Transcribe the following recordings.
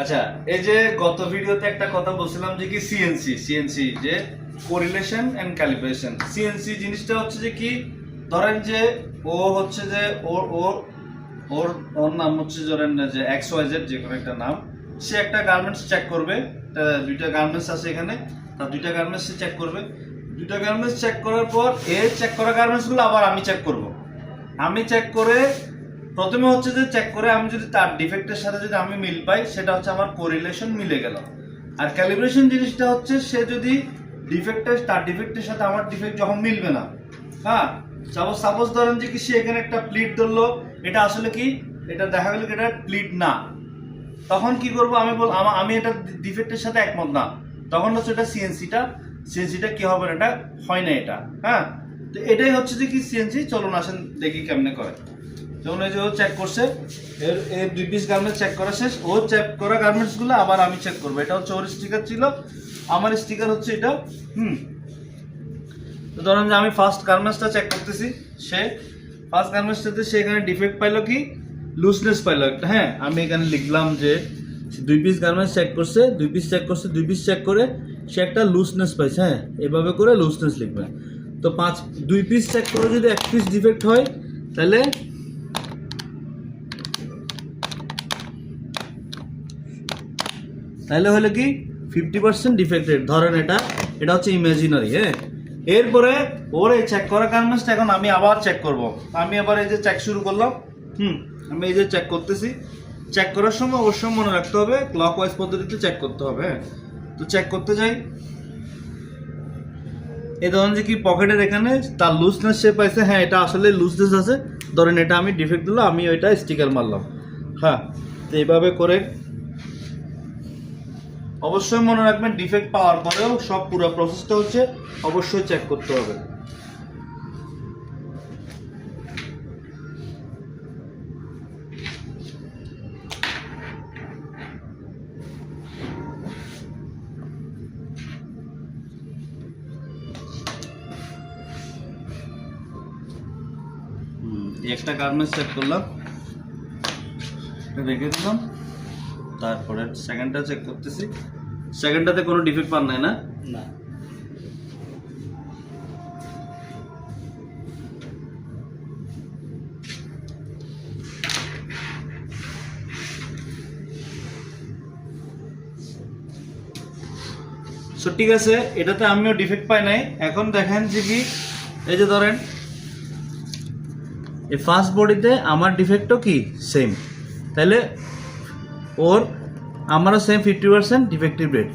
আচ্ছা এই যে গত ভিডিওতে একটা কথা বলছিলাম যে কি সিএনসি সিএনসি যে কোরিলেশন এন্ড ক্যালিব্রেশন সিএনসি জিনিসটা হচ্ছে যে কি, ধরেন যে ও হচ্ছে যে ওর ওর ওর ওর নাম হচ্ছে ধরেন যে এক্স ওয়াই জেড যে কোনো একটা নাম, সে একটা গার্মেন্টস চেক করবে। দুইটা গার্মেন্টস আছে এখানে তার দুইটা গার্মেন্টস সে চেক করবে। দুইটা গার্মেন্টস চেক করার পর এ চেক করা গার্মেন্টসগুলো আবার আমি চেক করব। আমি চেক করে প্রথমে হচ্ছে যে চেক করে আমি যদি তার ডিফেক্টের সাথে যদি আমি মিল পাই, সেটা হচ্ছে আমার কোরিলেশন মিলে গেল। আর ক্যালিব্রেশন জিনিসটা হচ্ছে সে যদি ডিফেক্টের তার ডিফেক্টের সাথে আমার ডিফেক্ট যখন মিলবে না হ্যাঁ? সাপোজ সাপোজ ধরেন যে কি সে এখানে একটা প্লিট ধরলো, এটা আসলে কি? এটা দেখা গেল এটা প্লিট না। তখন কি করব? আমি বল, আমি এটা ডিফেক্টের সাথে একমত না। তখন হচ্ছে এটা সিএনসিটা সিএনসিটা কি হবে এটা হয় না এটা হ্যাঁ? তো এটাই হচ্ছে যে কি সিএনসি চলুন আসেন, দেখি কেমনে করে। যেমন এই যে ও চেক করছে, এর এর দুই পিস গার্মেন্টস চেক করা শেষ, ও চেক করা গার্মেন্টসগুলো আবার আমি চেক করব। এটা হচ্ছে ওর স্টিকার ছিল, আমার স্টিকার হচ্ছে এটা, হুম। তো ধরেন যে আমি ফার্স্ট গার্মেন্টসটা চেক করতেছি, সে ফার্স্ট গার্মেন্টসটাতে সে এখানে ডিফেক্ট পাইলো কি? লুজনেস পাইলো একটা হ্যাঁ আমি এখানে লিখলাম যে দুই পিস গার্মেন্টস চেক করছে, দুই পিস চেক করছে, দুই পিস চেক করে সে একটা লুজনেস পাইছে হ্যাঁ এভাবে করে লুজনেস লিখবে। তো পাঁচ, দুই পিস চেক করে যদি এক পিস ডিফেক্ট হয়, তাহলে তাহলে হলো কি ফিফটি পার্সেন্ট ডিফেক্টেড ধরেন এটা এটা হচ্ছে ইমাজিনারি হ্যাঁ? এরপরে ওর এই চেক করা গার্মেন্টসটা এখন আমি আবার চেক করব। আমি আবার এই যে চেক শুরু করলাম, হুম, আমি এই যে চেক করতেছি। চেক করার সময় অবশ্যই মনে রাখতে হবে ক্লক ওয়াইজ পদ্ধতিতে চেক করতে হবে হ্যাঁ? তো চেক করতে যাই। এই ধরেন যে কি পকেটের এখানে তার লুজনেস সে পাইছে। হ্যাঁ এটা আসলে লুজনেস আছে। ধরেন এটা আমি ডিফেক্ট দিলাম আমি ওইটা স্টিকার মারলাম। হ্যাঁ তো এইভাবে করে অবশ্যই মনে রাখবেন ডিফেক্ট পাওয়ার পরেও সব পুরো প্রসেসটা হচ্ছে অবশ্যই চেক করতে হবে। একটা গার্মেন্টস চেক করলাম। রেখে দিলাম। তারপরে সেকেন্ডটা চেক করতেছি। সেকেন্ডটাতে কোনো ডিফেক্ট পান নাই না? না। সো ঠিক আছে এটাতে আমিও ডিফেক্ট পাই নাই। এখন দেখেন যে কি এই যে ধরেন এই ফার্স্ট বডিতে আমার ডিফেক্টও কি? সেম তাহলে ওর আমারও same fifty percent defective rate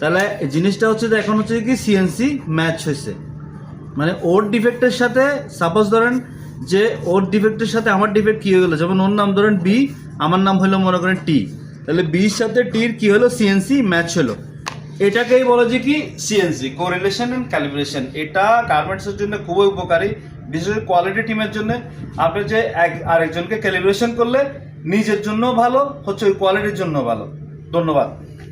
তাহলে জিনিসটা হচ্ছে যে এখন হচ্ছে কি সিএনসি ম্যাচ হয়েছে। মানে ওর ডিফেক্টের সাথে সাপোজ ধরেন যে ওর ডিফেক্টের সাথে আমার ডিফেক্ট কী হয়ে গেলো? যেমন ওর নাম ধরেন বি আমার নাম হলো মনে করেন টি তাহলে বির সাথে টির কি হলো? সিএনসি ম্যাচ হলো। এটাকেই বলে যে কি? সিএনসি কোরিলেশন এন্ড ক্যালিব্রেশন এটা গার্মেন্টসের জন্য খুবই উপকারী। বিশেষ কোয়ালিটি টিমের জন্য। আপনি যে এক আরেকজনকে ক্যালিব্রেশন করলে নিজের জন্য ভালো হচ্ছে ওই কোয়ালিটির জন্য ভালো। ধন্যবাদ।